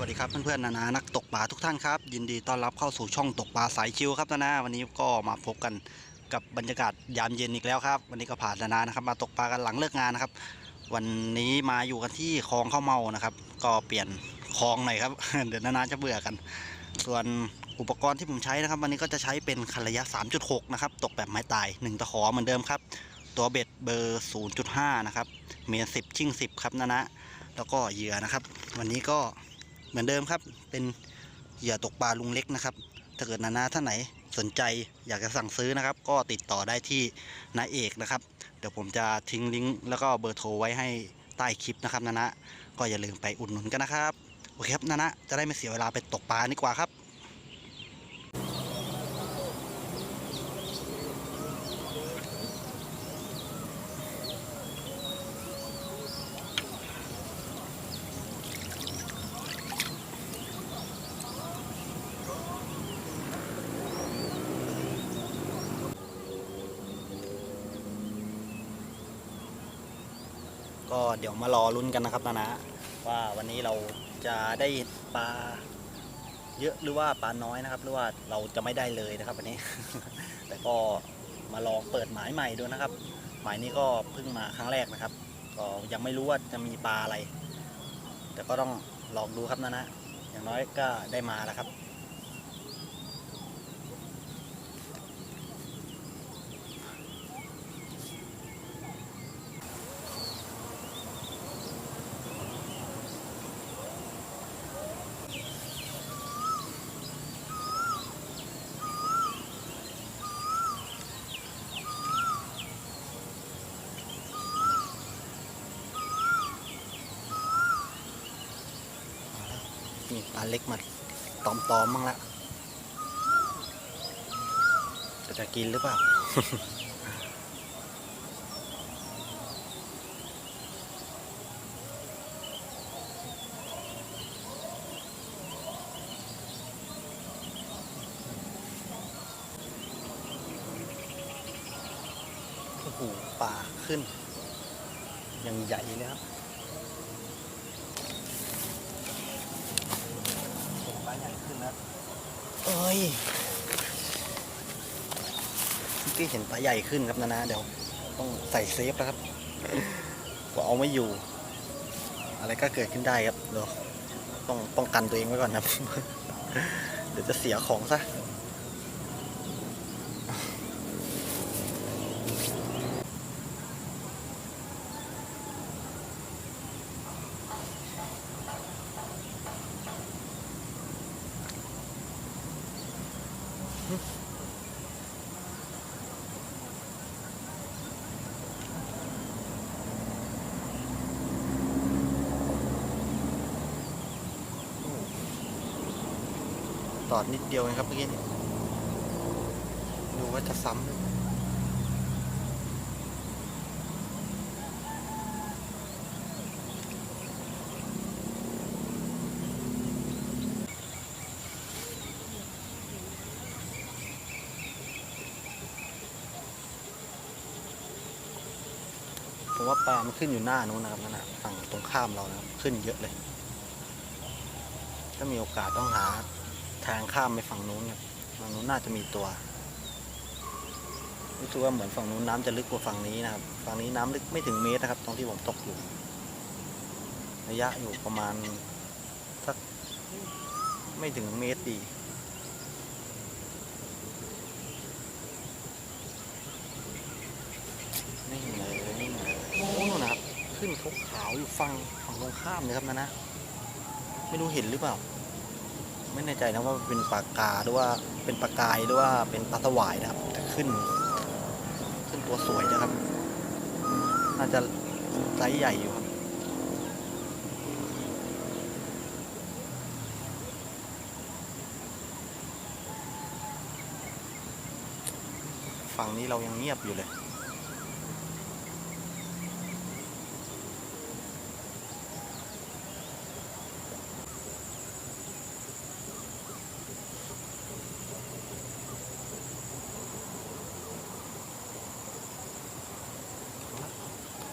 วัสดีครับเพื่อนๆนานานักตกปลาทุกท่านครับ ยินดีต้อนรับเข้าสู่ช่องตกปลาสายชิวครับนานาวันนี้ก็มาพบกันกับบรรยากาศยามเย็นอีกแล้วครับ วันนี้ก็ผ่านนานานะครับ มาตกปลากันหลังเลิกงานนะครับ วันนี้มาอยู่กันที่คลองข้าวเมานะครับ ก็เปลี่ยนคลองหน่อยครับเดี๋ยวนานาจะเบื่อกัน ส่วนอุปกรณ์ที่ผมใช้นะครับ วันนี้ก็จะใช้เป็นคันระยะ 3.6 นะครับ ตกแบบไม้ตาย 1 ตะขอเหมือนเดิมครับ ตัวเบ็ดเบอร์ 0.5 นะครับเมีย10 ชิ่ง 10 ครับนานะแล้วก็เหยื่อนะครับ วันนี้ก็ เหมือนเดิมครับ เป็นเหยื่อตกปลาลุงเล็กนะครับ ถ้าเกิดนานาท่านไหนสนใจอยากจะสั่งซื้อนะครับ ก็ติดต่อได้ที่นาเอกนะครับ เดี๋ยวผมจะทิ้งลิงก์แล้วก็เบอร์โทรไว้ให้ใต้คลิปนะครับนานะก็อย่าลืมไปอุดหนุนกันนะครับ โอเคครับนานะจะได้ไม่เสียเวลาไปตกปลาดีกว่าครับ ก็เดี๋ยวมารอลุ้นกันนะครับนานะว่าวันนี้เราจะได้ปลาเยอะหรือว่าปลาน้อยนะครับ หรือว่าเราจะไม่ได้เลยนะครับวันนี้ แต่ก็มาลองเปิดหมายใหม่ดูนะครับ หมายนี้ก็เพิ่งมาครั้งแรกนะครับ ก็ยังไม่รู้ว่าจะมีปลาอะไร แต่ก็ต้องลองดูครับนานะอย่างน้อยก็ได้มาแล้วครับ นี่ปลาเล็กมาตอมๆมั่งละจะจะกินหรือเปล่า โอ้โห ปลาขึ้น ยังใหญ่เลยครับ เห็นปลาใหญ่ขึ้นแล้ว เมื่อกี้เห็นปลาใหญ่ขึ้นครับนานาเดี๋ยว ต้องใส่เซฟแล้วครับกว่าเอาไม่อยู่ อะไรก็เกิดขึ้นได้ครับเดี๋ยวต้องป้องกันตัวเองไว้ก่อนครับ เดี๋ยวจะเสียของซะ ตอดนิดเดียวเองครับเมื่อกี้นี่ดูว่าจะซ้ำหรือเปล่าผมว่าปลามันขึ้นอยู่หน้านู้นนะครับนั่นนะฝั่งตรงข้ามเรานะครับขึ้นเยอะเลย ถ้ามีโอกาสต้องหา ทางข้ามไปฝั่งนู้นครับฝั่งนู้นน่าจะมีตัว รู้สึกว่าเหมือนฝั่งนู้นน้ำจะลึกกว่าฝั่งนี้นะครับ ฝั่งนี้น้ำลึกไม่ถึงเมตรนะครับ ตรงที่ผมตกอยู่ ระยะอยู่ประมาณสักไม่ถึงเมตรดีนี่เลยนี่เลยโอ้นะครับ ขึ้นขาวๆอยู่ฝั่งฝั่งตรงข้ามเลยครับนะนะ ไม่รู้เห็นหรือเปล่า ไม่แน่ใจนะว่าเป็นปากกาหรือว่าเป็นปากายหรือว่าเป็นปลาสวายนะครับแต่ขึ้น ขึ้นตัวสวยนะครับ น่าจะไซส์ใหญ่อยู่ครับฝั่งนี้เรายังเงียบอยู่เลย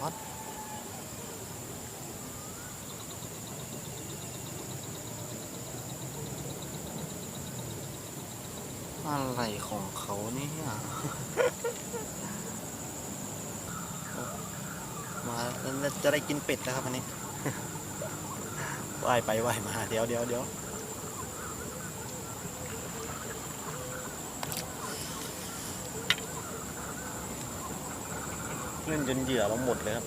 วัด อะไรของเขาเนี่ย มาแล้วจะได้กินเป็ดนะครับอันนี้ว่ายไปว่ายมา เดี๋ยวเดี๋ยวเดี๋ยวเล่นจนเหยื่อเราหมดเลยครับ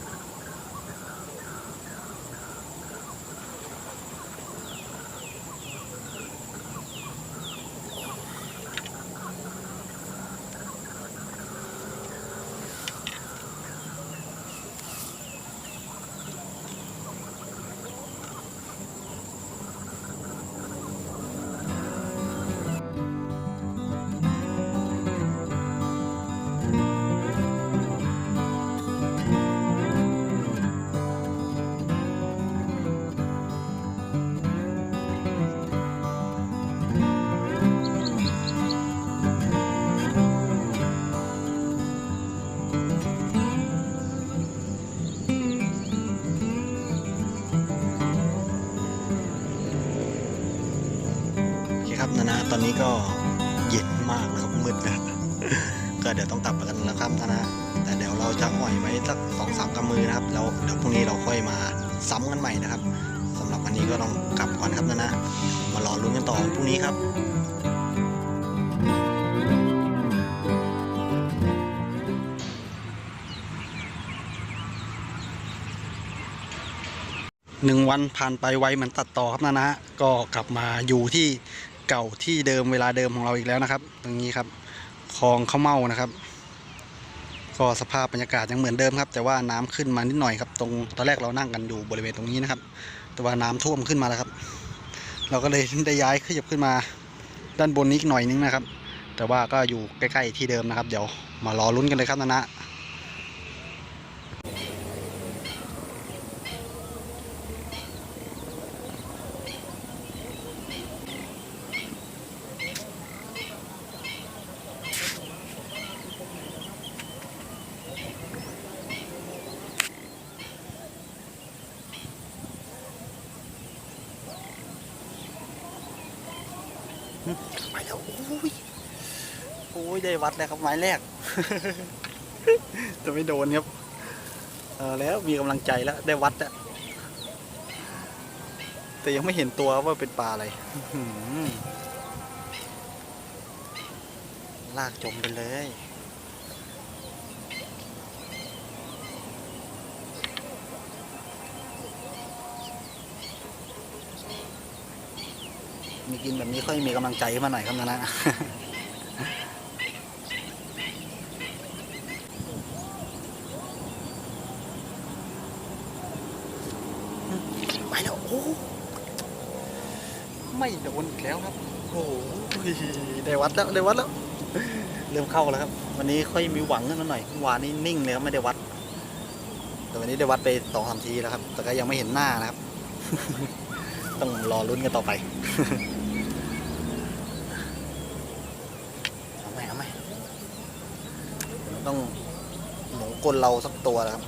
อนนี้ก็เย็นมากนะครับมืดนะก็เดี๋ยวต้องกลับกันแล้วครับนานาแต่เดี๋ยวเราจะอ่อยไว้สักสองสามกำมือนะครับแล้วเดี๋ยวพรุ่งนี้เราค่อยมาซ้ำกันใหม่นะครับสำหรับวันนี้ก็ต้องกลับก่อนครับนานะมารอลุ้นกันต่อพรุ่งนี้ครับหนึ่งวันผ่านไปไวเหมือนตัดต่อครับนะนะก็กลับมาอยู่ที่ เก่าที่เดิมเวลาเดิมของเราอีกแล้วนะครับ ตรงนี้ครับคลองข้าวเม่านะครับ ก็สภาพบรรยากาศยังเหมือนเดิมครับ แต่ว่าน้ำขึ้นมานิดหน่อยครับ ตรงตอนแรกเรานั่งกันอยู่บริเวณตรงนี้นะครับ แต่ว่าน้ำท่วมขึ้นมาแล้วครับ เราก็เลยได้ย้ายขยับขึ้นมาด้านบนนี้อีกหน่อยนึงนะครับ แต่ว่าก็อยู่ใกล้ๆที่เดิมนะครับ เดี๋ยวมารอลุ้นกันเลยครับนะนะ ไปแล้วโอ้ยโอ้ยได้วัดแล้วครับไม้แรก จะไม่โดนครับเออแล้วมีกำลังใจแล้วได้วัดแล้วแต่ยังไม่เห็นตัวว่าเป็นปลาอะไรลากจมไปเลย มีกินแบบนี้ค่อยมีกำลังใจมาหน่อยครับนะนะไปแล้วโอ้ไม่โดนอีกแล้วครับโอ้โหได้วัดแล้วได้วัดแล้ว เริ่มเข้าแล้วครับ วันนี้ค่อยมีหวังขึ้นมาหน่อยเมื่อวานนี้นิ่งเลยครับไม่ได้วัด แต่วันนี้ได้วัดไปสองสามทีแล้วครับ แต่ก็ยังไม่เห็นหน้านะครับ ต้องรอลุ้นกันต่อไป เอาไหมเอาไหม ต้องหมูกลเราสักตัวแล้วครับ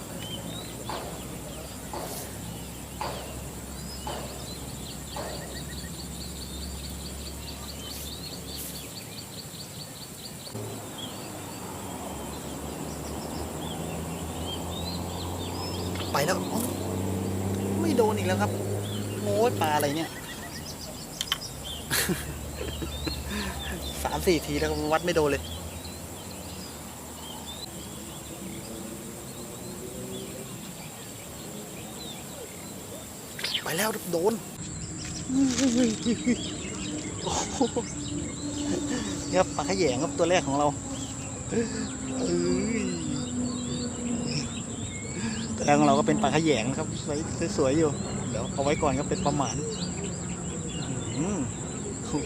ไปแล้วไม่โดนอีกแล้วครับโอ้ปลาอะไรเนี่ยสามสี่ทีแล้ววัดไม่โดนเลย แล้วโดนนะครับปลาขยงครับตัวแรกของเราตัวแรกของเราก็เป็นปลาขยงครับไว้สวยๆอยู่ เดี๋ยวเอาไว้ก่อนครับเป็นประมาณอืม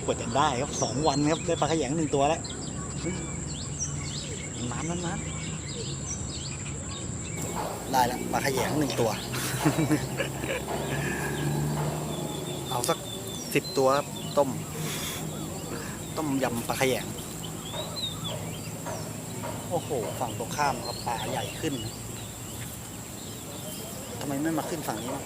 กว่าจะได้ครับสองวันครับได้ปลาขยงหนึ่งตัวแล้วน้ำนั้นนะได้แล้วปลาขยงหนึ่งตัว เอาสักสิบตัวต้ม ต้มยำปลาขยง โอ้โห ฝั่งตรงข้ามครับปลาใหญ่ขึ้น ทำไมไม่มาขึ้นฝั่งนี้บ้าง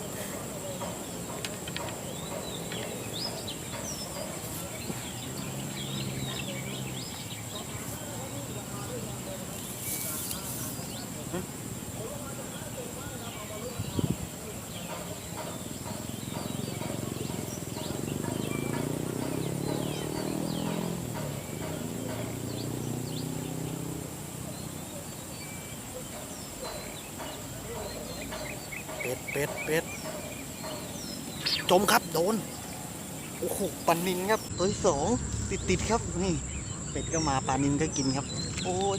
เป็ดเป็ดจมครับโดน โอ้โหปลานินครับตัวที่สองติดติดครับ นี่ เป็ดก็มาปลานินก็กินครับ โอ้ย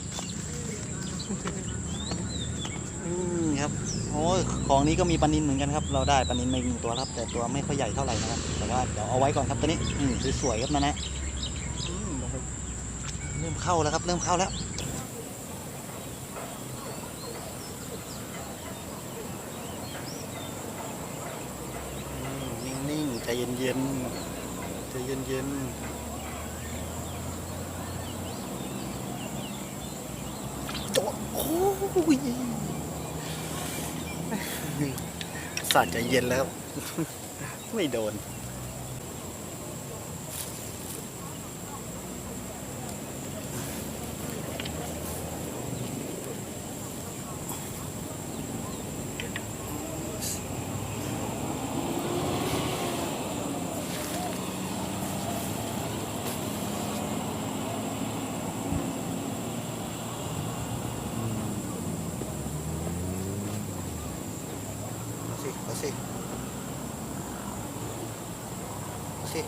อืมครับโอ้ยของนี้ก็มีปลานินเหมือนกันครับ เราได้ปลานินมาอีกหนึ่งตัวครับ แต่ตัวไม่ค่อยใหญ่เท่าไหร่นะครับ แต่ว่าเดี๋ยวเอาไว้ก่อนครับตัวนี้อืมสวยๆครับนะนะเริ่มเข้าแล้วครับ เริ่มเข้าแล้ว อื มนิ่งๆใจเย็นใจเย็นๆตัวโอ้ยสาดใจเย็นแล้ว ไม่โดน เอา สิสิเอาสิ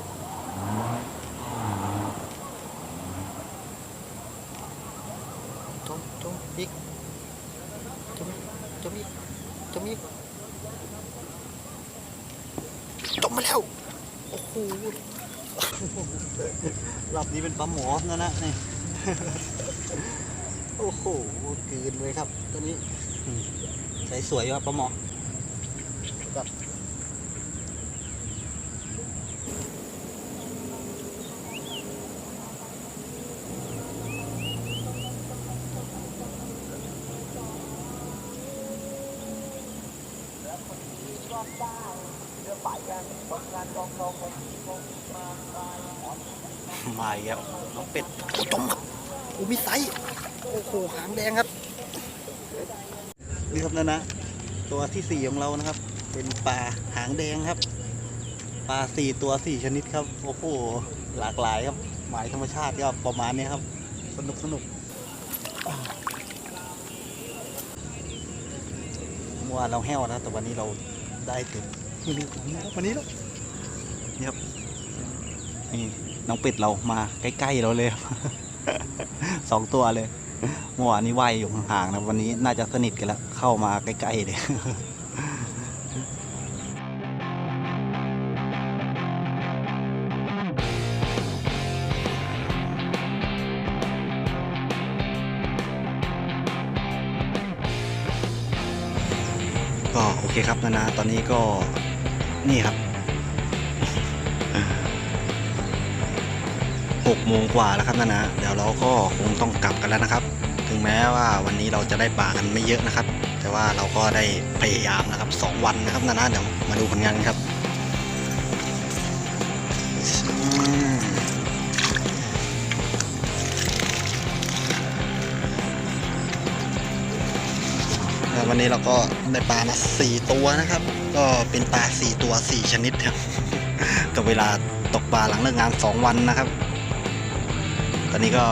จมจมอีกจมจมอีกจมอีกจมมาแล้ว โอ้โหรอบนี้เป็นปลาหมอนะนะนี่โอ้โหกืนเลยครับ ตัวนี้ใส่สวยอยู่ครับปลาหมอ มาอีกแล้วน้องเป็ดโอ้จมครับโอ้มีไซส์โอ้โหหางแดงครับ นี่ครับนะนะ ตัวที่สี่ของเรานะครับ เป็นปลาหางแดงครับ ปลาสี่ตัวสี่ชนิดครับ โอ้โห หลากหลายครับ หมายธรรมชาติก็ประมาณนี้ครับ สนุกสนุกเมื่อวานเราแห้วนะ แต่วันนี้เราได้ถึงวันนี้วันนี้แล้วนี่ครับนี่น้องเป็ดเรามาใกล้ๆเราเลยครับสองตัวเลยเมื่อวานนี้ว่ายอยู่ห่างๆนะวันนี้น่าจะสนิทกันแล้วเข้ามาใกล้ๆเลย ก็โอเคครับนะนะตอนนี้ก็นี่ครับหกโมงกว่าแล้วครับนะนะเดี๋ยวเราก็คงต้องกลับกันแล้วนะครับ ถึงแม้ว่าวันนี้เราจะได้ปลากันไม่เยอะนะครับ แต่ว่าเราก็ได้พยายามนะครับสองวันนะครับนะนะเดี๋ยวมาดูผลงานครับ วันนี้เราก็ได้ปลามาสี่ตัวนะครับ ก็เป็นปลาสี่ตัวสี่ชนิดครับกับเวลาตกปลาหลังเลิกงานสองวันนะครับ ตอนนี้ก็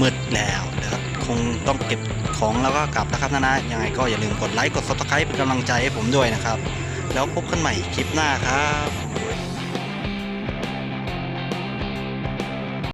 มืดแล้วเดี๋ยวคงต้องเก็บของแล้วก็กลับนะครับนะนะยังไงก็อย่าลืมกดไลค์กด subscribe เป็นกำลังใจให้ผมด้วยนะครับ แล้วพบกันใหม่คลิปหน้าครับ